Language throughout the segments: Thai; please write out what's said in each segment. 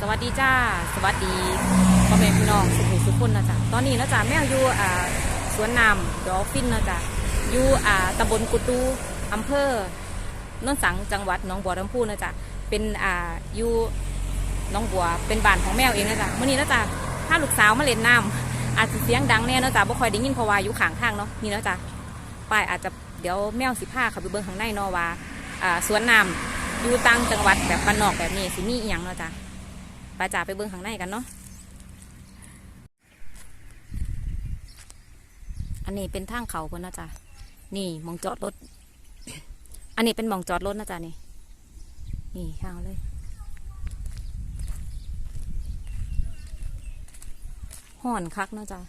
สวัสดีจ้า สวัสดีพ่อแม่พี่น้องสุขุสุขคนนะจ๊ะตอนนี้นะจ๊ะแม่อยู่อ่าสวนน้ำดอฟฟินนะจ๊ะอยู่อ่าตำบลกุตูอำเภอโนนสังจังหวัดหนองบัวลำพูนะจ๊ะเป็นอ่าอยู่หนองบัวเป็นบ้านของแมวเองนะจ๊ะเมื่อนี้นะจ๊ะถ้าลูกสาวมาเล่นน้ำอาจจะเสียงดังแน่นะจ๊ะบ่ค่อยได้ยินเพราะว่าอยู่ข้างทางเนาะนี่นะจ๊ะป้ายอาจจะเดี๋ยวแมวสิพาเขาไปเบิ่งข้างในนาะว่าอ่าสวนน้ำอยู่ต่างจังหวัดแบบบ้านนอกแบบนี้สิมีอีหยังเนาะจ๊ะ ไปจ่าไปเบิ้งข้างในกันเนาะอันนี้เป็นทางเขาคนนะจ๊ะนี่มองจอดรถ อันนี้เป็นมองจอดรถนะจ๊ะนี่ นี่ข้าวเลยห่อนคักเนาะจ๊ะ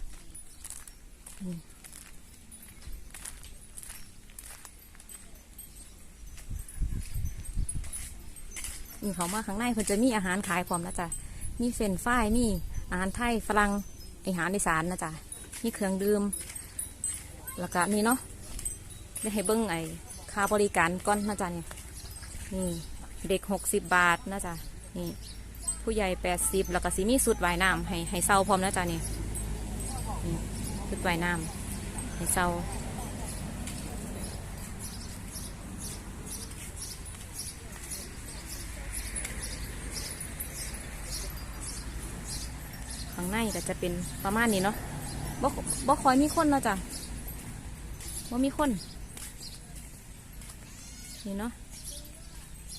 นี่เขามาข้างในเพิ่นจะมีอาหารขายพร้อมนะจ๊ะมีเฟรนฟรายมีอาหารไทยฝรั่งอาหารอีสานนะจ๊ะมีเครื่องดื่มแล้วก็นี่เนาะได้ให้เบิ้งไอ้ค่าบริการก้อนนะจ๊ะเนี่ยนี่เด็กหกสิบบาทนะจ๊ะนี่ผู้ใหญ่แปดสิบแล้วก็สีมีสุดว่ายน้ำให้ให้เศร้าพร้อมนะจ๊ะนี่นี่สุดว่ายน้ำให้เศร้า ข้างในก็จะเป็นประมาณนี้เนาะบ่บ่คอยมีคนเนาะจ้ะบ่มีคนนี่เนาะ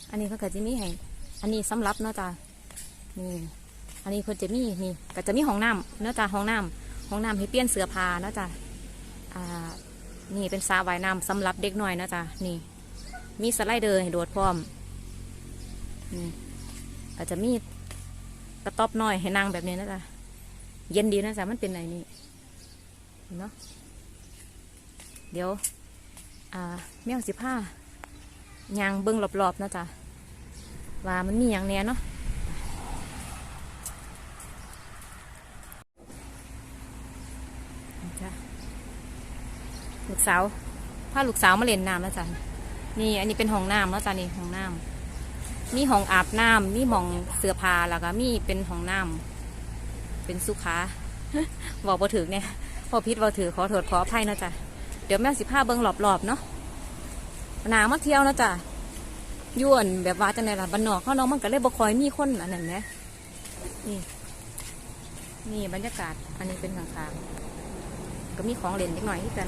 อันนี้เขาก็จะมีให้อันนี้สำหรับเนาะจ้ะนี่อันนี้เพิ่นจะมีนี่ก็จะมีห้องน้ำเนาะจ้ะห้องน้ำห้องน้ำให้เปลี่ยนเสื้อผ้าเนาะจ้ะอ่านี่เป็นสระว่ายน้ำสำหรับเด็กหน่อยเนาะจ้ะนี่ มีสไลเดอร์ให้โดดพร้อมนี่อาจจะมีกระต๊อบน้อยให้นั่งแบบนี้นะจ๊ะ เย็นดีนะจ๊ะมันเป็นไงนี่เนาะเดี๋ยว อ่าแมวสิผ้ายางเบิ้งรอบๆนะจ๊ะว่ามันมีอย่างแน่เนาะลูกสาวพาลูกสาวมาเล่นน้ำนะจ๊ะนี่อันนี้เป็นห้องน้ำแล้วจ้ะนี่ห้องน้ำมีห้องอาบน้ำมีห้องเสื้อผ้าแล้วก็มีเป็นห้องน้ำ เป็นสุขาบอกบ่ถือเนี่ยพอพิษบ่ถือขอโทษขออภัยนะจ๊ะเดี๋ยวแม่สิพาเบิ้งหลอบๆเนาะหนามาเที่ยวนะจ๊ะยวนแบบว่าจังไดล่ะบ้านนอกเขาน้องมันก็เลยบ่คอยมีคนอันนั้นนะนี่ นี่บรรยากาศ อันนี้เป็นข้างๆก็มีของเล่นเล็กหน่อยที่กัน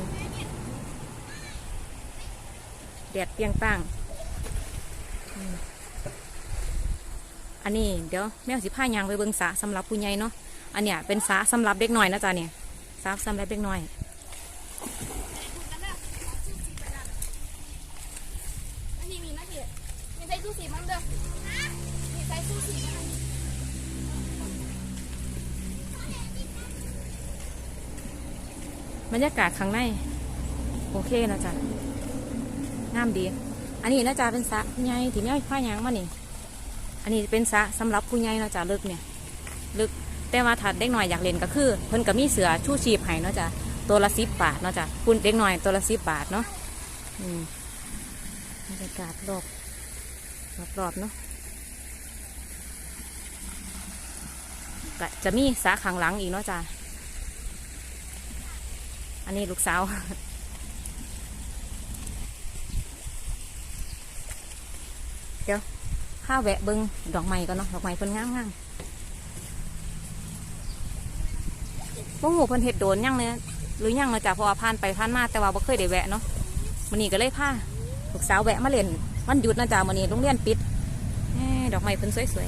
แดดเปียงป้งอันนี้เดี๋ยวแม่สิพายางไปเบิ้งสะสำหรับผู้ใหญ่เนาะ อันเนี้ยเป็นสระสำหรับเด็กหน่อยนะจ๊ะเนี่ยสระสำหรับเด็กหน่อยอันบรรยากาศข้างใน โอเคนะจ๊ะงามดี อันนี้นะจ๊ะเป็นสะผู้ใหญ่ที่แม่ผ้ายางมานี่ อันนี้เป็นสะสำหรับผู้ใหญ่นะจ๊ะลึกเนี่ย ลึก แต่ว่าถัดเด็กหน่อยอยากเล่นก็คือเพิ่นก็มีเสือชูชีพให้เนาะจ๊ะตัวละสิบบาทเนาะจ๊ะคุณเด็กหน่อยตัวละสิบบาทเนาะอืมบรรยากาศรอบรอบๆเนาะก็จะมีสระข้างหลังอีกเนาะจ๊ะอันนี้ลูกสาวเดี๋ยวข้าแวะเบิงดอกไม้ก่อนเนาะดอกไม้เพิ่นงามงาม พวกหูเพิ่นเห็ดโดนยังเลยหรือยังเนาะจ้ะเพราะว่าผ่านไปผ่านมาแต่ว่าบ่เคยได้แวะเนาะมันนี้ก็เลยพาลูกสาวแวะมาเล่นวันหยุดนะจ้ะมันนี้โรงเรียนปิดดอกไม้เพิ่นสวย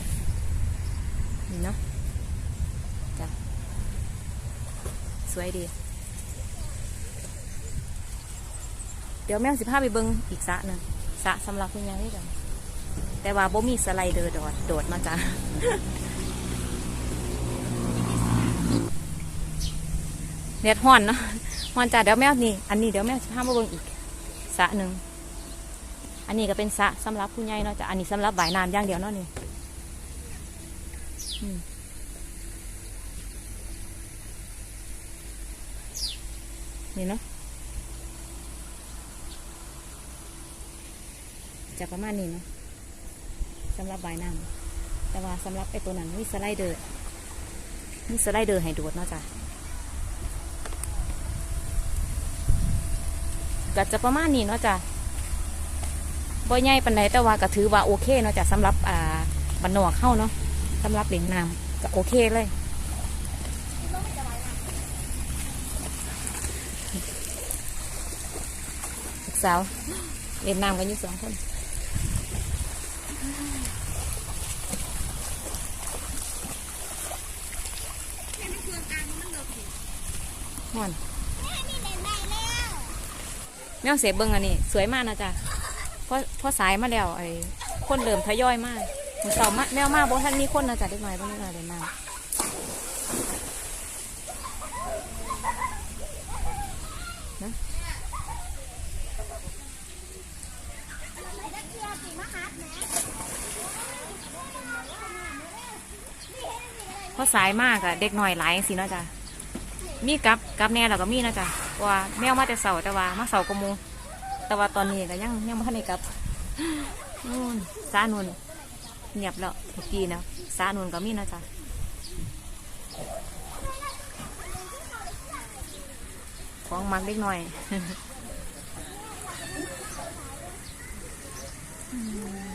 ๆนี่เนาะจ้ะสวยดี เดี๋ยวแม่สิพาไปเบิ้งอีกสะหนึ่งสะสำหรับคุณยายด้วยกันแต่ว่าบ่มีสไลเดอร์โดดโดดมาจ้ะ เน็ดฮ้อนเนาะฮ้อนจ้ะเดี๋ยวแม่นี่อันนี้เดี๋ยวแม่สิพามาเบิ้งอีกสะหนึ่งอันนี้ก็เป็นสะสำหรับผู้ใหญ่เนาะจ้ะอันนี้สำหรับว่ายน้ำอย่างเดียวเนาะนี่นี่เนาะจะประมาณนี้เนาะสำหรับใบายน้ำแต่ว่าสำหรับไอ้ตัวนั้นมีสไลเดอร์มีสไลเดอร์ให้โดดเนาะจ้ะ ก็จะประมาณนี้เนาะจ้ะบ่ใหญ่ปานใดแต่ว่าก็ถือว่าโอเคเนาะจ้ะสำหรับอ่าบันนอกเข้าเนาะสำหรับเล่นน้ำก็โอเคเลยสาวเล่นน้ำกันอยู่สองคนม่วน แมวเสพเบิ้งอันนี้สวยมากนะจ๊ะเพราะเพราะสายมาแล้วไอ้คนเริ่มทยอยมากเหมือนเต่ามาแมวมาบ่ท่านมีคนนะจ๊ะเด็กน้อยบ่มีอะไรเลยมาเพราะสายมากอะเด็กหน่อยหลายสินะจ๊ะมีกับกับแน่แล้วก็มีนะจ๊ะ ว่าแมวมาแต่เสาแต่ว่ามาเสากมู แต่ว่าตอนนี้ก็ยังยังไม่ทันได้กลับนู่นสานุนเงียบแล้วเมื่อกี้นะสานุนก็มีนะจ๊ะของมักเล็กหน่อยอืม